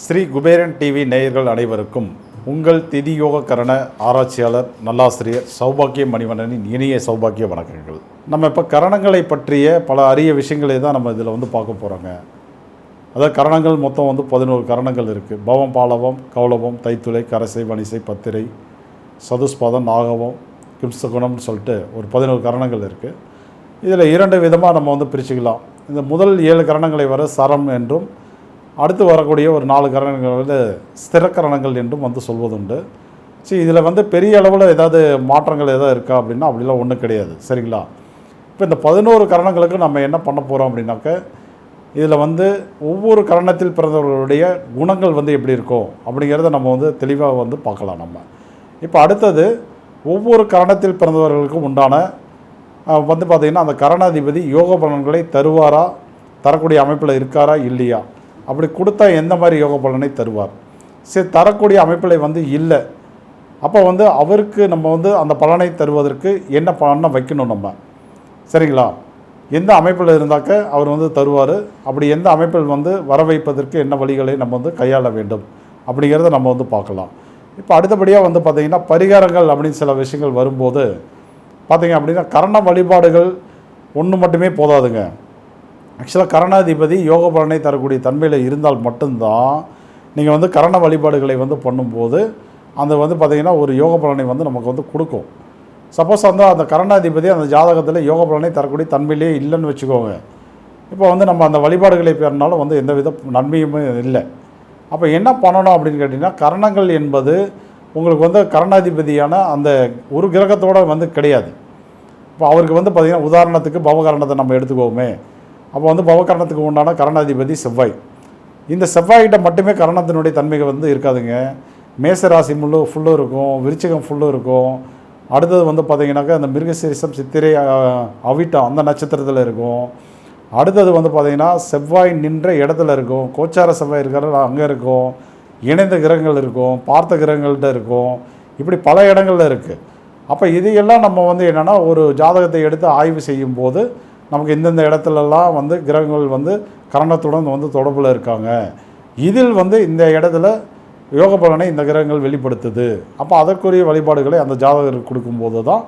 Sri Kuberan TV நேயர்கள் அனைவருக்கும் உங்கள் திதியோக கரண ஆராய்ச்சியாளர் நல்லாசிரியர் சௌபாக்கிய மணிவண்ணனின் இனிய சௌபாக்கிய வணக்கங்கள். நம்ம இப்போ கரணங்களை பற்றிய பல அரிய விஷயங்களை தான் நம்ம இதில் வந்து பார்க்க போகிறோங்க அதாவது கரணங்கள் மொத்தம் வந்து பதினோரு கரணங்கள் இருக்குது பவம் பாலவம் கௌலவம் தைத்துளை கரசை வனிசை பத்திரை சதுஸ்பாதம் நாகவம் கிம்சகுணம்னு சொல்லிட்டு ஒரு பதினோரு கரணங்கள் இருக்குது இதில் இரண்டு விதமாக நம்ம வந்து பிரிச்சுக்கலாம். இந்த முதல் ஏழு கரணங்களை வர சரம் என்றும் அடுத்து வரக்கூடிய ஒரு நாலு கரணங்கள் வந்து ஸ்திரக்கரணங்கள் என்றும் வந்து சொல்வதுண்டு. சரி இதில் வந்து பெரிய அளவில் ஏதாவது மாற்றங்கள் எதாவது இருக்கா அப்படின்னா அப்படிலாம் ஒன்றும் கிடையாது. சரிங்களா? இப்போ இந்த பதினோரு கரணங்களுக்கு நம்ம என்ன பண்ண போகிறோம் அப்படின்னாக்க இதில் வந்து ஒவ்வொரு கரணத்தில் பிறந்தவர்களுடைய குணங்கள் வந்து எப்படி இருக்கும் அப்படிங்கிறத நம்ம வந்து தெளிவாக வந்து பார்க்கலாம் நம்ம. இப்போ அடுத்தது ஒவ்வொரு கரணத்தில் பிறந்தவர்களுக்கும் உண்டான வந்து பார்த்திங்கன்னா அந்த கரணாதிபதி யோக பலன்களை தருவாரா? தரக்கூடிய அமைப்பில் இருக்காரா? இல்லையா? அப்படி கொடுத்தா எந்த மாதிரி யோக பலனை தருவார்? சரி தரக்கூடிய அமைப்பில் வந்து இல்லை. அப்போ வந்து அவருக்கு நம்ம வந்து அந்த பலனை தருவதற்கு என்ன பலனை வைக்கணும் நம்ம? சரிங்களா? எந்த அமைப்பில் இருந்தாக்க அவர் வந்து தருவார். அப்படி எந்த அமைப்பில் வந்து வர வைப்பதற்கு என்ன வழிகளை நம்ம வந்து கையாள வேண்டும்? அப்படிங்கிறத நம்ம வந்து பார்க்கலாம். இப்போ அடுத்தபடியாக வந்து பார்த்திங்கன்னா பரிகாரங்கள் அப்படின்னு சில விஷயங்கள் வரும்போது பார்த்தீங்க அப்படின்னா கரண வழிபாடுகள் ஒன்று மட்டுமே போதாதுங்க. ஆக்சுவலாக கரணாதிபதி யோக பலனை தரக்கூடிய தன்மையில் இருந்தால் மட்டும்தான் நீங்கள் வந்து கரண வழிபாடுகளை வந்து பண்ணும்போது அந்த வந்து பார்த்திங்கன்னா ஒரு யோக பலனை வந்து நமக்கு வந்து கொடுக்கும். சப்போஸ் வந்து அந்த கரணாதிபதி அந்த ஜாதகத்தில் யோக பலனை தரக்கூடிய தன்மையிலே இல்லைன்னு வச்சுக்கோங்க. இப்போ வந்து நம்ம அந்த வழிபாடுகளை பெறனாலும் வந்து எந்த வித நன்மையுமே இல்லை. அப்போ என்ன பண்ணணும் அப்படின்னு கேட்டிங்கன்னா கரணங்கள் என்பது உங்களுக்கு வந்து கரணாதிபதியான அந்த ஒரு கிரகத்தோட வந்து கிடையாது. இப்போ அவருக்கு வந்து பார்த்திங்கன்னா உதாரணத்துக்கு பவகரணத்தை நம்ம எடுத்துக்கோமே. அப்போ வந்து பவகரணத்துக்கு உண்டான கரணாதிபதி செவ்வாய். இந்த செவ்வாய்கிட்ட மட்டுமே கரணத்தினுடைய தன்மைகள் வந்து இருக்காதுங்க. மேசராசி முள்ளு ஃபுல்லும் இருக்கும். விருச்சிகம் ஃபுல்லும் இருக்கும். அடுத்தது வந்து பார்த்திங்கனாக்கா அந்த மிருகசீரிசம் சித்திரை அவிட்டம் அந்த நட்சத்திரத்தில் இருக்கும். அடுத்தது வந்து பார்த்திங்கன்னா செவ்வாய் நின்ற இடத்துல இருக்கும். கோச்சார செவ்வாய் இருக்கிற அங்கே இருக்கும். இணைந்த கிரகங்கள் இருக்கும் பார்த்த கிரகங்கள்கிட்ட இருக்கும். இப்படி பல இடங்கள்ல இருக்குது அப்போ இதையெல்லாம் நம்ம வந்து என்னென்னா ஒரு ஜாதகத்தை எடுத்து ஆய்வு செய்யும்போது நமக்கு இந்தந்த இடத்துலலாம் வந்து கிரகங்கள் வந்து கரணத்துடன் வந்து தொடர்பில் இருக்காங்க. இதில் வந்து இந்த இடத்துல யோக பலனை இந்த கிரகங்கள் வெளிப்படுத்துது. அப்போ அதற்குரிய வழிபாடுகளை அந்த ஜாதகருக்கு கொடுக்கும்போது தான்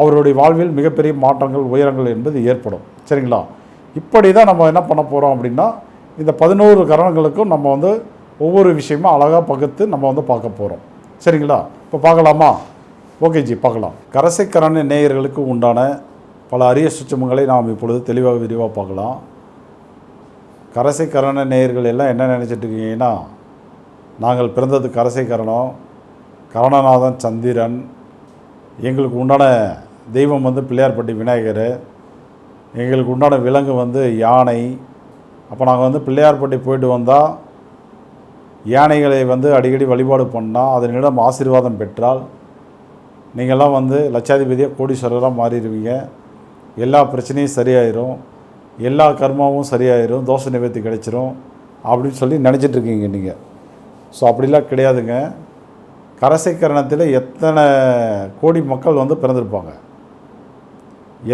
அவருடைய வாழ்வில் மிகப்பெரிய மாற்றங்கள் உயரங்கள் என்பது ஏற்படும். சரிங்களா? இப்படி தான் நம்ம என்ன பண்ண போகிறோம் அப்படின்னா இந்த பதினோரு கரணங்களுக்கும் நம்ம வந்து ஒவ்வொரு விஷயமும் அழகாக பகுத்து நம்ம வந்து பார்க்க போகிறோம் சரிங்களா? இப்போ பார்க்கலாமா? ஓகே ஜி பார்க்கலாம். கரசைக்கரண நேயர்களுக்கு உண்டான பல அரிய சுச்சமங்களை நாம் இப்பொழுது தெளிவாக விரிவாக பார்க்கலாம். கரசைக்கரண நேயர்கள் எல்லாம் என்ன நினச்சிட்டு இருக்கீங்கன்னா நாங்கள் பிறந்தது கரசைக்கரணம் கரணநாதன் சந்திரன் எங்களுக்கு உண்டான தெய்வம் வந்து பிள்ளையார்பட்டி விநாயகர் எங்களுக்கு உண்டான விலங்கு வந்து யானை. அப்போ நாங்கள் வந்து பிள்ளையார்பட்டி போயிட்டு வந்தால் யானைகளை வந்து அடிக்கடி வழிபாடு பண்ணால் அதனிடம் ஆசீர்வாதம் பெற்றால் நீங்கள்லாம் வந்து லட்சாதிபதியாக கோடீஸ்வரராக மாறிடுவீங்க. எல்லா பிரச்சனையும் சரியாயிரும். எல்லா கர்மாவும் சரியாயிரும். தோஷ நிவர்த்தி கிடைச்சிரும் அப்படின்னு சொல்லி நினச்சிட்டு இருக்கீங்க நீங்கள் ஸோ அப்படிலாம் கிடையாதுங்க. கரசைக்கரணத்தில் எத்தனை கோடி மக்கள் வந்து பிறந்திருப்பாங்க.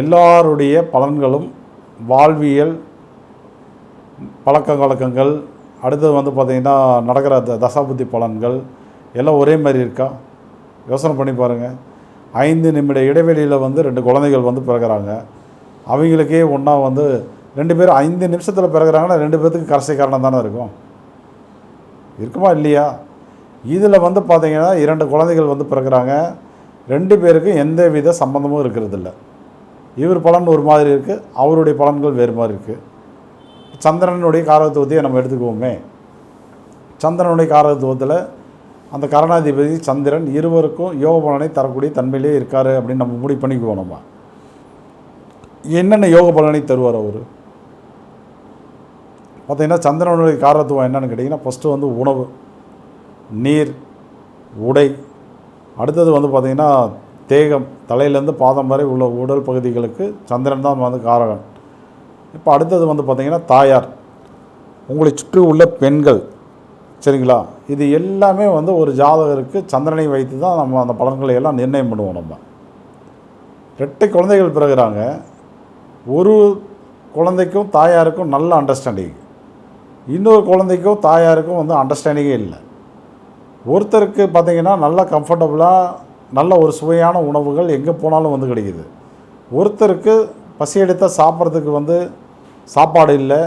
எல்லாருடைய பலன்களும் வாழ்வியல் பழக்க வழக்கங்கள் அடுத்தது வந்து பார்த்திங்கன்னா நடக்கிற த தசாபுத்தி பலன்கள் எல்லாம் ஒரே மாதிரி இருக்கா? யோசனை பண்ணி பாருங்கள் ஐந்து நிமிட இடைவெளியில் வந்து ரெண்டு குழந்தைகள் வந்து பிறகுறாங்க அவங்களுக்கே ஒன்றா வந்து ரெண்டு பேரும் ஐந்து நிமிஷத்தில் பிறகுறாங்கன்னா ரெண்டு பேர்த்துக்கு கடைசி காரணம் தானே இருக்கும். இருக்குமா இல்லையா? இதில் வந்து பார்த்திங்கன்னா இரண்டு குழந்தைகள் வந்து பிறகுறாங்க ரெண்டு பேருக்கும் எந்த வித சம்மந்தமும் இருக்கிறதில்ல. இவர் பலன் ஒரு மாதிரி இருக்குது அவருடைய பலன்கள் வேறு மாதிரி இருக்குது சந்திரனுடைய காரகத்துவத்தையே நம்ம எடுத்துக்குவோமே. சந்திரனுடைய காரகத்துவத்தில் அந்த கரணாதிபதி சந்திரன் இருவருக்கும் யோக பலனை தரக்கூடிய தன்மையிலே இருக்கார் அப்படின்னு நம்ம முடிவு பண்ணிக்குவோம் நம்ம. என்னென்ன யோக பலனை தருவார் அவர்? பார்த்தீங்கன்னா சந்திரனுடைய காரத்துவம் என்னன்னு கேட்டிங்கன்னா ஃபஸ்ட்டு வந்து உணவு நீர் உடை. அடுத்தது வந்து பார்த்திங்கன்னா தேகம். தலையிலேருந்து பாதம் வரை உள்ள உடல் பகுதிகளுக்கு சந்திரன் தான் வந்து காரகன். இப்போ அடுத்தது வந்து பார்த்திங்கன்னா தாயார். உங்களை சுற்றி உள்ள பெண்கள். சரிங்களா? இது எல்லாமே வந்து ஒரு ஜாதகருக்கு சந்திரனை வைத்து தான் நம்ம அந்த பலன்களை எல்லாம் நிர்ணயம் பண்ணுவோம் நம்ம. ரெட்டை குழந்தைகள் பிறகுறாங்க. ஒரு குழந்தைக்கும் தாயாருக்கும் நல்ல அண்டர்ஸ்டாண்டிங் இன்னொரு குழந்தைக்கும் தாயாருக்கும் வந்து அண்டர்ஸ்டாண்டிங்கே இல்லை. ஒருத்தருக்கு பார்த்தீங்கன்னா நல்ல கம்ஃபர்டபுளாக நல்ல ஒரு சுவையான உணவுகள் எங்கே போனாலும் வந்து கிடைக்குது. ஒருத்தருக்கு பசி எடுத்தால் சாப்பிட்றதுக்கு வந்து சாப்பாடு இல்லை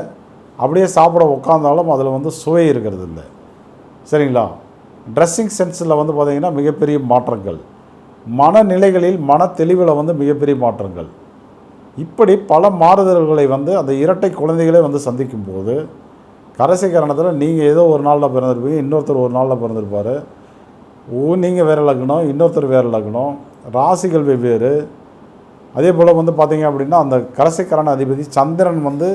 அப்படியே சாப்பிட உட்காந்தாலும் அதில் வந்து சுவை இருக்கிறது இல்லை சரிங்களா? ட்ரெஸ்ஸிங் சென்ஸில் வந்து பார்த்திங்கன்னா மிகப்பெரிய மாற்றங்கள். மனநிலைகளில் மன தெளிவில் வந்து மிகப்பெரிய மாற்றங்கள். இப்படி பல மாறுதல்களை வந்து அந்த இரட்டை குழந்தைகளே வந்து சந்திக்கும் போது கடைசி காரணத்தில் நீங்கள் ஏதோ ஒரு நாளில் பிறந்திருப்பீங்க இன்னொருத்தர் ஒரு நாளில் பிறந்திருப்பார். ஓ நீங்கள் வேறு லக்னம் இன்னொருத்தர் வேறு லக்னம். ராசிகள் வெவ்வேறு. அதே போல் வந்து பார்த்தீங்க அப்படின்னா அந்த கரசைக்கரண அதிபதி சந்திரன் வந்து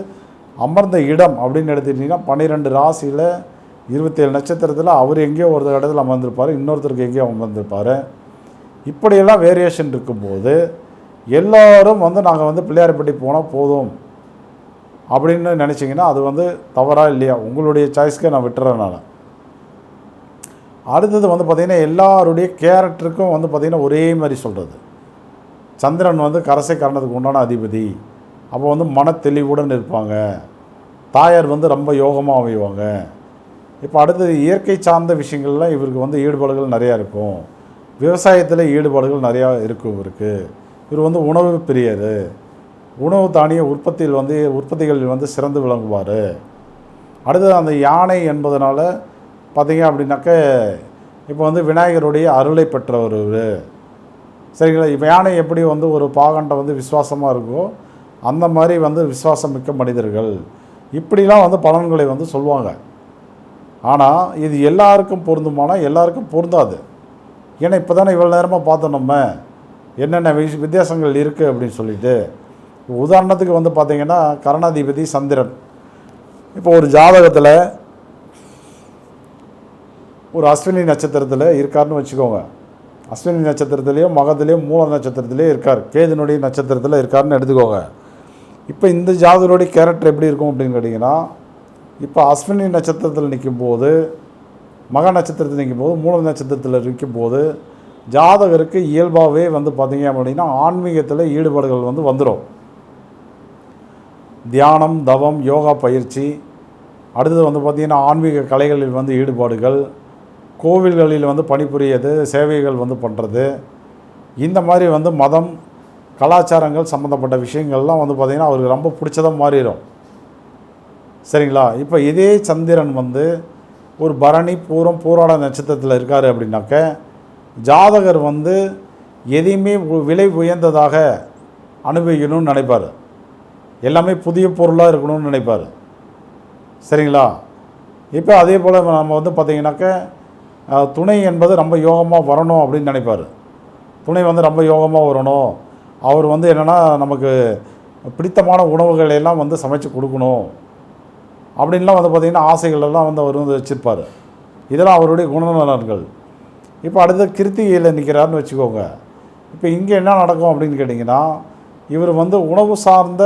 அமர்ந்த இடம் அப்படின்னு எடுத்துக்கிட்டிங்கன்னா பன்னிரெண்டு ராசியில் இருபத்தேழு நட்சத்திரத்தில் அவர் எங்கேயோ ஒரு இடத்துல அமர்ந்திருப்பார் இன்னொருத்தருக்கு எங்கேயோ அமர்ந்திருப்பார். இப்படியெல்லாம் வேரியேஷன் இருக்கும்போது எல்லோரும் வந்து நாங்கள் வந்து பிள்ளையார்பட்டி போனால் போதும் அப்படின்னு நினச்சிங்கன்னா அது வந்து தவறாக இல்லையா? உங்களுடைய சாய்ஸ்க்கு நான் விட்டுறேன் நான். அடுத்தது வந்து பார்த்திங்கன்னா எல்லாருடைய கேரக்டருக்கும் வந்து பார்த்திங்கன்னா ஒரே மாதிரி சொல்கிறது சந்திரன் வந்து கரசை கரணத்துக்கு உண்டான அதிபதி. அப்போ வந்து மன தெளிவுடன் இருப்பாங்க தாயார் வந்து ரொம்ப யோகமாக அமைவாங்க. இப்போ அடுத்தது இயற்கை சார்ந்த விஷயங்கள்லாம் இவருக்கு வந்து ஈடுபாடுகள் நிறையா இருக்கும். விவசாயத்தில் ஈடுபாடுகள் நிறையா இருக்கும் இவருக்கு. இவர் வந்து உணவு பிரியர். உணவு தானிய உற்பத்தியில் வந்து உற்பத்திகளில் வந்து சிறந்து விளங்குவார். அடுத்தது அந்த யானை என்பதனால் பார்த்தீங்க அப்படின்னாக்க இப்போ வந்து விநாயகருடைய அருளை பெற்றவர் இவர். சரிங்களா? யானை எப்படி வந்து ஒரு பாகண்ட வந்து விசுவாசமாக இருக்கோ அந்த மாதிரி வந்து விசுவாசம் மிக்க மனிதர்கள். இப்படிலாம் வந்து பலன்களை வந்து சொல்லுவாங்க. ஆனால் இது எல்லாருக்கும் பொருந்துமானால் எல்லாருக்கும் பொருந்தாது. ஏன்னா இப்போ தானே இவ்வளோ நேரமாக பார்த்தோம் நம்ம. என்னென்ன விஷ வித்தியாசங்கள் இருக்குது அப்படின்னு சொல்லிட்டு. உதாரணத்துக்கு வந்து பார்த்தீங்கன்னா கரணாதிபதி சந்திரன். இப்போ ஒரு ஜாதகத்தில் ஒரு அஸ்வினி நட்சத்திரத்தில் இருக்காருன்னு வச்சுக்கோங்க. அஸ்வினி நட்சத்திரத்துலேயோ மகத்துலேயோ மூல நட்சத்திரத்திலேயோ இருக்கார். கேதுனுடைய நட்சத்திரத்தில் இருக்காருன்னு எடுத்துக்கோங்க. இப்போ இந்த ஜாதகருடைய கேரக்டர் எப்படி இருக்கும் அப்படின்னு கேட்டிங்கன்னா இப்போ அஸ்வினி நட்சத்திரத்தில் நிற்கும்போது மக நட்சத்திரத்தில் நிற்கும்போது மூல நட்சத்திரத்தில் நிற்கும்போது ஜாதகருக்கு இயல்பாகவே வந்து பார்த்தீங்க அப்படின்னா ஆன்மீகத்தில் ஈடுபாடுகள் வந்து வந்துடும் தியானம் தவம் யோகா பயிற்சி அடுத்தது வந்து பார்த்திங்கன்னா ஆன்மீக கலைகளில் வந்து ஈடுபாடுகள் கோவில்களில் வந்து பணிபுரியது சேவைகள் வந்து பண்ணுறது இந்த மாதிரி வந்து மதம் கலாச்சாரங்கள் சம்மந்தப்பட்ட விஷயங்கள்லாம் வந்து பார்த்திங்கன்னா அவருக்கு ரொம்ப பிடிச்சதாக மாறிடும் சரிங்களா? இப்போ இதே சந்திரன் வந்து ஒரு பரணி பூரம் பூராட நட்சத்திரத்தில் இருக்கார் அப்படின்னாக்க ஜாதகர் வந்து எதையுமே விலை உயர்ந்ததாக அனுபவிக்கணும்னு நினைப்பார். எல்லாமே புதிய பொருளாக இருக்கணும்னு நினைப்பார். சரிங்களா? இப்போ அதே போல் நம்ம வந்து பார்த்திங்கனாக்க துணை என்பது ரொம்ப யோகமாக வரணும் அப்படின்னு நினைப்பார். துணை வந்து ரொம்ப யோகமாக வரணும். அவர் வந்து என்னென்னா நமக்கு பிடித்தமான உணவுகளை எல்லாம் வந்து சமைச்சு கொடுக்கணும். அப்படின்லாம் வந்து பார்த்திங்கன்னா ஆசைகள் எல்லாம் வந்து அவர் வந்து வச்சுருப்பார். இதெல்லாம் அவருடைய குணநலன்கள். இப்போ அடுத்து கிருத்திகையில் நிற்கிறாருன்னு வச்சுக்கோங்க. இப்போ இங்கே என்ன நடக்கும் அப்படின்னு கேட்டிங்கன்னா இவர் வந்து உணவு சார்ந்த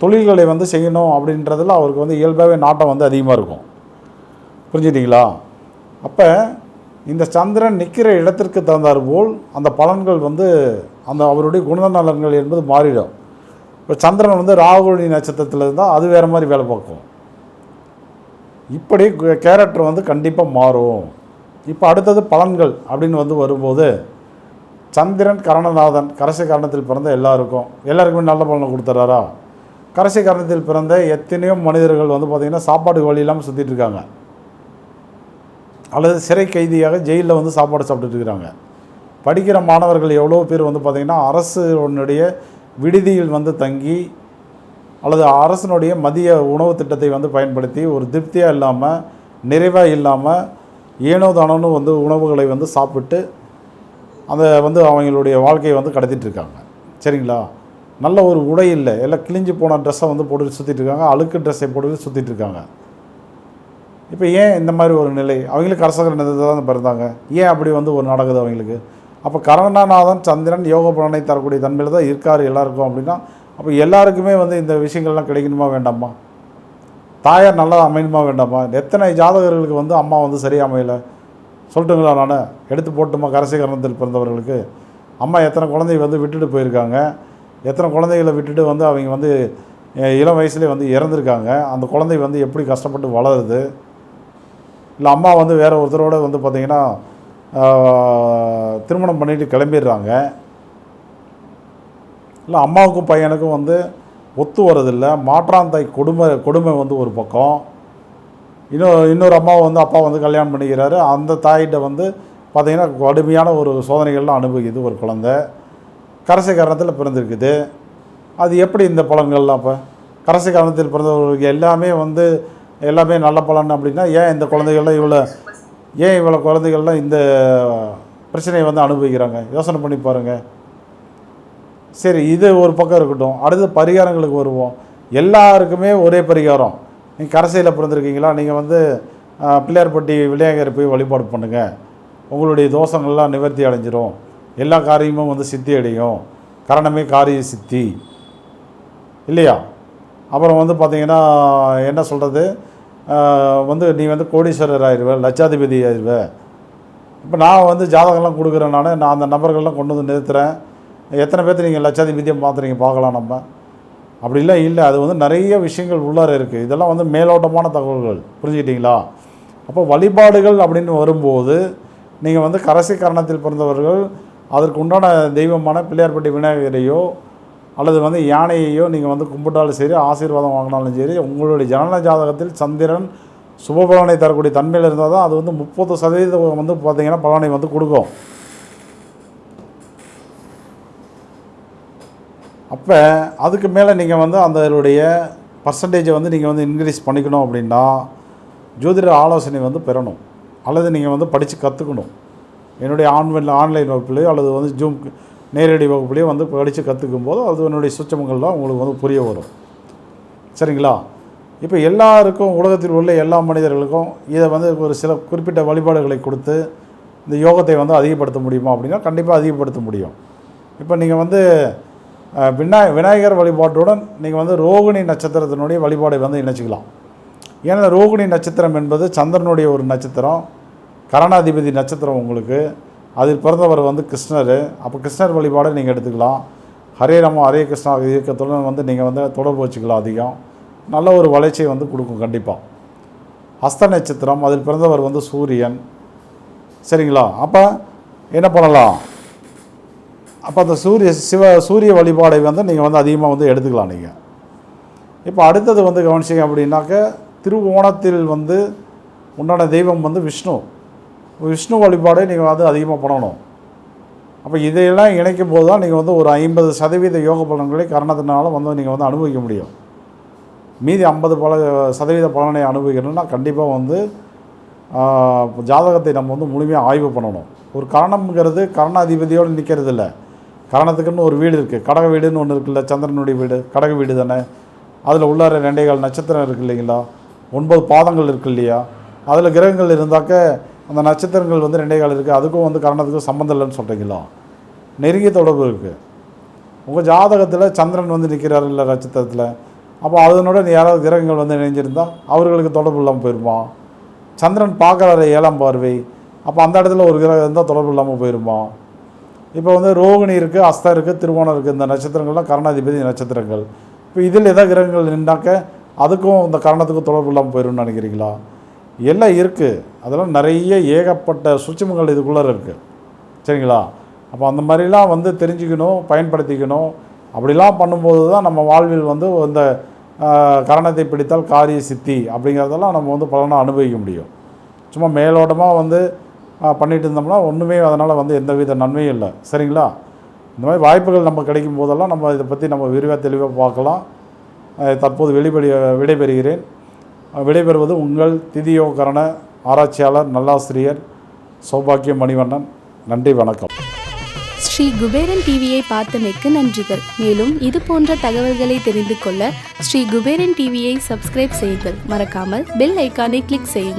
தொழில்களை வந்து செய்யணும் அப்படின்றதில் அவருக்கு வந்து இயல்பாகவே நாட்டம் வந்து அதிகமாக இருக்கும். புரிஞ்சுட்டிங்களா அப்போ இந்த சந்திரன் நிற்கிற இடத்திற்கு தகுந்தாற் போல் அந்த பலன்கள் வந்து அந்த அவருடைய குணநலன்கள் என்பது மாறிடும். இப்போ சந்திரன் வந்து ராகுலி நட்சத்திரத்தில் இருந்தால் அது வேறு மாதிரி வேலை பார்க்கும். இப்படி கேரக்டர் வந்து கண்டிப்பாக மாறும். இப்போ அடுத்தது பலன்கள் அப்படின்னு வந்து வரும்போது சந்திரன் கரணநாதன் கரசி கரணத்தில் பிறந்த எல்லாருக்கும் எல்லாருக்குமே நல்ல பலனை கொடுத்துறாரா? கரசி கரணத்தில் பிறந்த எத்தனையோ மனிதர்கள் வந்து பார்த்திங்கன்னா சாப்பாடு வழி இல்லாமல் சுற்றிட்டு இருக்காங்க. அல்லது சிறை கைதியாக ஜெயிலில் வந்து சாப்பாடு சாப்பிட்டுட்டு இருக்கிறாங்க. படிக்கிற மாணவர்கள் எவ்வளோ பேர் வந்து பார்த்திங்கன்னா அரசு உன்னுடைய விடுதியில் வந்து தங்கி அல்லது அரசனுடைய மதிய உணவு திட்டத்தை வந்து பயன்படுத்தி ஒரு திருப்தியாக இல்லாமல் நிறைவாக இல்லாமல் ஏனோ தானோன்னு வந்து உணவுகளை வந்து சாப்பிட்டு அந்த வந்து அவங்களுடைய வாழ்க்கையை வந்து கடத்திட்டுருக்காங்க சரிங்களா? நல்ல ஒரு உடை இல்லை. எல்லாம் கிழிஞ்சு போன ட்ரெஸ்ஸை வந்து போட்டு சுற்றிட்டு இருக்காங்க. அழுக்கு ட்ரெஸ்ஸை போட்டு சுற்றிட்டு இருக்காங்க. இப்போ ஏன் இந்த மாதிரி ஒரு நிலை? அவங்களுக்கு அரசகர நிலத்தில் தான் பிறந்தாங்க. ஏன் அப்படி வந்து ஒரு நடக்குது அவங்களுக்கு? அப்போ கரணநாதன் சந்திரன் யோக பலனை தரக்கூடிய தன்மையில் தான் இருக்கார் எல்லாருக்கும் அப்படின்னா அப்போ எல்லாருக்குமே வந்து இந்த விஷயங்கள்லாம் கிடைக்கணுமா வேண்டாமா? தாயார் நல்லா அமையணுமா வேண்டாமா? எத்தனை ஜாதகர்களுக்கு வந்து அம்மா வந்து சரியாக அமையலை? சொல்லட்டுங்களா நான்? எடுத்து போட்டுமா கரசி கரணத்தில் பிறந்தவர்களுக்கு? அம்மா எத்தனை குழந்தை வந்து விட்டுட்டு போயிருக்காங்க? எத்தனை குழந்தைகளை விட்டுட்டு வந்து அவங்க வந்து இளம் வயசுலேயே வந்து இறந்துருக்காங்க? அந்த குழந்தை வந்து எப்படி கஷ்டப்பட்டு வளருது? இல்லை அம்மா வந்து வேறு ஒருத்தரோட வந்து பார்த்திங்கன்னா திருமணம் பண்ணிட்டு கிளம்பிடுறாங்க. இல்லை அம்மாவுக்கும் பையனுக்கும் வந்து ஒத்து வரதில்ல மாற்றாந்தாய் கொடுமை கொடுமை வந்து ஒரு பக்கம். இன்னொரு இன்னொரு அம்மாவை வந்து அப்பா வந்து கல்யாணம் பண்ணிக்கிறாரு. அந்த தாயிட்ட வந்து பார்த்திங்கன்னா கடுமையான ஒரு சோதனைகள்லாம் அனுபவிக்குது ஒரு குழந்தை. கரசை காரணத்தில் பிறந்திருக்குது. அது எப்படி இந்த பழங்கள்லாம் அப்போ? கரசை காரணத்தில் பிறந்தவர்களுக்கு எல்லாமே வந்து எல்லாமே நல்ல பலன் அப்படின்னா ஏன் இந்த குழந்தைகள்லாம் இவ்வளோ ஏன் இவ்வளோ குழந்தைகள்லாம் இந்த பிரச்சனையை வந்து அனுபவிக்கிறாங்க? யோசனை பண்ணி பாருங்கள் சரி இது ஒரு பக்கம் இருக்கட்டும். அடுத்து பரிகாரங்களுக்கு வருவோம். எல்லாருக்குமே ஒரே பரிகாரம். நீங்கள் கரசையில் பிறந்திருக்கீங்களா? நீங்கள் வந்து பிள்ளையார்பட்டி விநாயகரை போய் வழிபாடு பண்ணுங்கள் உங்களுடைய தோஷங்கள்லாம் நிவர்த்தி அடைஞ்சிரும். எல்லா காரியமும் வந்து சித்தி அடையும். கரணமே காரிய சித்தி. இல்லையா? அப்புறம் வந்து பார்த்திங்கன்னா என்ன சொல்கிறது வந்து நீ வந்து கோடீஸ்வரர் ஆயிடுவ லட்சாதிபதி ஆயிடுவ இப்போ நான் வந்து ஜாதகம்லாம் கொடுக்குறேன் நான் நான் அந்த நபர்கள்லாம் கொண்டு வந்து நிறுத்துகிறேன் எத்தனை பேர்த்து நீங்கள் லட்சாதிபதியம் பார்த்துறீங்க பார்க்கலாம் நம்ம. அப்படிலாம் இல்லை அது வந்து நிறைய விஷயங்கள் உள்ளார இருக்குது இதெல்லாம் வந்து மேலோட்டமான தகவல்கள். புரிஞ்சுக்கிட்டீங்களா? அப்போ வழிபாடுகள் அப்படின்னு வரும்போது நீங்கள் வந்து கரசி கரணத்தில் பிறந்தவர்கள் அதற்கு உண்டான தெய்வமான பிள்ளையார்பட்டி விநாயகரையோ அல்லது வந்து யானையையோ நீங்கள் வந்து கும்பிட்டாலும் சரி ஆசீர்வாதம் வாங்கினாலும் சரி உங்களுடைய ஜனன ஜாதகத்தில் சந்திரன் சுபபலனை தரக்கூடிய தன்மையில் இருந்தால் தான் அது வந்து முப்பது சதவீதம் வந்து பார்த்தீங்கன்னா பலனை வந்து கொடுக்கும். அப்போ அதுக்கு மேலே நீங்கள் வந்து அதனுடைய பர்சன்டேஜை வந்து நீங்கள் வந்து இன்க்ரீஸ் பண்ணிக்கணும் அப்படின்னா ஜோதிட ஆலோசனை வந்து பெறணும். அல்லது நீங்கள் வந்து படித்து கற்றுக்கணும் என்னுடைய ஆன்லைன் ஆன்லைன் வகுப்புலையோ அல்லது வந்து ஜூம் நேரடி வகுப்புலேயே வந்து படித்து கற்றுக்கும் போது அது என்னுடைய சுச்சமங்கள்லாம் உங்களுக்கு வந்து புரிய வரும். சரிங்களா? இப்போ எல்லாருக்கும் உலகத்தில் உள்ள எல்லா மனிதர்களுக்கும் இதை வந்து ஒரு சில குறிப்பிட்ட வழிபாடுகளை கொடுத்து இந்த யோகத்தை வந்து அதிகப்படுத்த முடியுமா அப்படின்னா கண்டிப்பாக அதிகப்படுத்த முடியும். இப்போ நீங்கள் வந்து விநாய விநாயகர் வழிபாட்டுடன் நீங்கள் வந்து ரோகிணி நட்சத்திரத்தினுடைய வழிபாடை வந்து இணைச்சிக்கலாம். ஏன்னா ரோகிணி நட்சத்திரம் என்பது சந்திரனுடைய ஒரு நட்சத்திரம் கரணாதிபதி நட்சத்திரம் உங்களுக்கு அதில் பிறந்தவர் வந்து கிருஷ்ணர். அப்போ கிருஷ்ணர் வழிபாடை நீங்கள் எடுத்துக்கலாம். ஹரே ராம ஹரே கிருஷ்ணா இயக்கத்துடன் வந்து நீங்கள் வந்து தொடர்பு வச்சுக்கலாம் அதிகம். நல்ல ஒரு வளர்ச்சியை வந்து கொடுக்கும் கண்டிப்பாக ஹஸ்த நட்சத்திரம் அதில் பிறந்தவர் வந்து சூரியன். சரிங்களா? அப்போ என்ன பண்ணலாம்? அப்போ அந்த சூரிய சிவ சூரிய வழிபாடை வந்து நீங்கள் வந்து அதிகமாக வந்து எடுத்துக்கலாம் நீங்கள். இப்போ அடுத்தது வந்து கவனிச்சிங்க அப்படின்னாக்க திருவோணத்தில் வந்து உண்டான தெய்வம் வந்து விஷ்ணு. விஷ்ணு வழிபாடை நீங்கள் வந்து அதிகமாக பண்ணணும். அப்போ இதையெல்லாம் இணைக்கும் போது தான் நீங்கள் வந்து ஒரு ஐம்பது சதவீத யோக பலன்களை கரணத்தினால வந்து நீங்கள் வந்து அனுபவிக்க முடியும். மீதி ஐம்பது பல சதவீத பலனை அனுபவிக்கணும்னா கண்டிப்பாக வந்து ஜாதகத்தை நம்ம வந்து முழுமையாக ஆய்வு பண்ணணும். ஒரு கரணம்ங்கிறது கரணாதிபதியோடு நிற்கிறது இல்லை கரணத்துக்குன்னு ஒரு வீடு இருக்குது கடக வீடுன்னு ஒன்று இருக்குல்ல சந்திரனுடைய வீடு கடக வீடு தானே? அதில் உள்ளார ரெண்டே கால் நட்சத்திரம் இருக்குது இல்லைங்களா? ஒன்பது பாதங்கள் இருக்கு இல்லையா? அதில் கிரகங்கள் இருந்தாக்க அந்த நட்சத்திரங்கள் வந்து ரெண்டே கால் இருக்குது அதுக்கும் வந்து கரணத்துக்கும் சம்மந்தம் இல்லைன்னு சொல்கிறீங்களோ நெருங்கிய தொடர்பு இருக்குது உங்கள் ஜாதகத்தில் சந்திரன் வந்து நிற்கிறார் இல்லை நட்சத்திரத்தில். அப்போ அதனோட யாராவது கிரகங்கள் வந்து இணைஞ்சிருந்தால் அவர்களுக்கு தொடர்பு இல்லாமல் போயிருமா? சந்திரன் பார்க்குறாரு ஏழாம் பார்வை. அப்போ அந்த இடத்துல ஒரு கிரகம் இருந்தால் தொடர்பு இல்லாமல் போயிருமா? இப்போ வந்து ரோகிணி இருக்குது அஸ்தா இருக்குது திருவோணம் இருக்குது இந்த நட்சத்திரங்கள்லாம் கரணாதிபதி நட்சத்திரங்கள். இப்போ இதில் எதாவது கிரகங்கள் நின்றாக்க அதுக்கும் இந்த கரணத்துக்கும் தொடர்பு இல்லாமல் போயிடும்னு நினைக்கிறீங்களா? எல்லாம் இருக்குது அதெல்லாம் நிறைய ஏகப்பட்ட சுட்சமங்கள் இதுக்குள்ளே இருக்குது சரிங்களா? அப்போ அந்த மாதிரிலாம் வந்து தெரிஞ்சுக்கணும் பயன்படுத்திக்கணும். அப்படிலாம் பண்ணும்போது தான் நம்ம வாழ்வில் வந்து இந்த கரணத்தை பிடித்தால் காரிய சித்தி அப்படிங்கிறதெல்லாம் நம்ம வந்து பலனாக அனுபவிக்க முடியும். சும்மா மேலோட்டமாக வந்து பண்ணிகிட்டு பண்ணிட்டு இருந்தோம்னா ஒன்றுமே அதனால் வந்து எந்தவித நன்மையும் இல்லை. சரிங்களா? இந்த மாதிரி வாய்ப்புகள் நம்ம கிடைக்கும் போதெல்லாம் நம்ம இதை பற்றி நம்ம விரிவாக தெளிவாக பார்க்கலாம். தற்போது வெளிப்படி விடைபெறுகிறேன். விடைபெறுவது உங்கள் திதியோகரண ஆராய்ச்சியாளர் நல்லாசிரியர் சௌபாக்கிய மணிவண்ணன். நன்றி வணக்கம். ஸ்ரீ குபேரன் டிவியை பார்த்தமைக்கு நன்றிகள். மேலும் இது போன்ற தகவல்களை தெரிந்து கொள்ள ஸ்ரீ குபேரன் டிவியை சப்ஸ்கிரைப் செய்யுங்கள். மறக்காமல் பெல் ஐக்கானை கிளிக் செய்யுங்கள்.